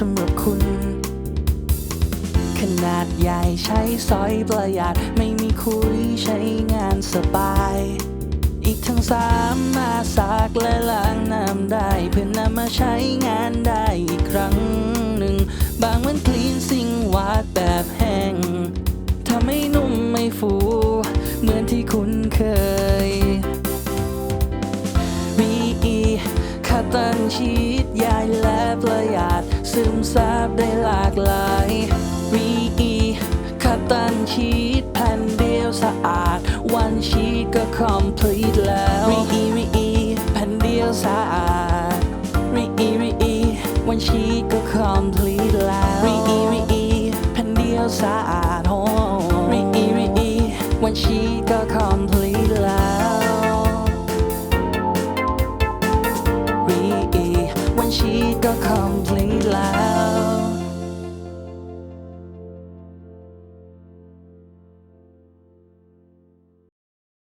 ขนาดใหญ่ใช้สอยประหยัดไม่มีคุยใช้งานสบาย อีกทั้งสามมาซักและล้างน้ำได้ เพื่อนำมาใช้งานได้อีกครั้งหนึ่ง บางมันคลีนซิงวาดแบบแห้งทำให้นุ่มไม่ฟู เหมือนที่คุ้นเคย VE คัตเตันชีตใหญ่และ ซึมซาบได้หลากหลาย VE คัตเตันชีตแผ่นเดียวสะอาด วันชีตก็ complete แล้ว VE VE แผ่นเดียวสะอาด VE VE วันชีตก็ complete แล้ว VE VE แผ่นเดียวสะอาดโอ้ VE VE วันชีตก็ complete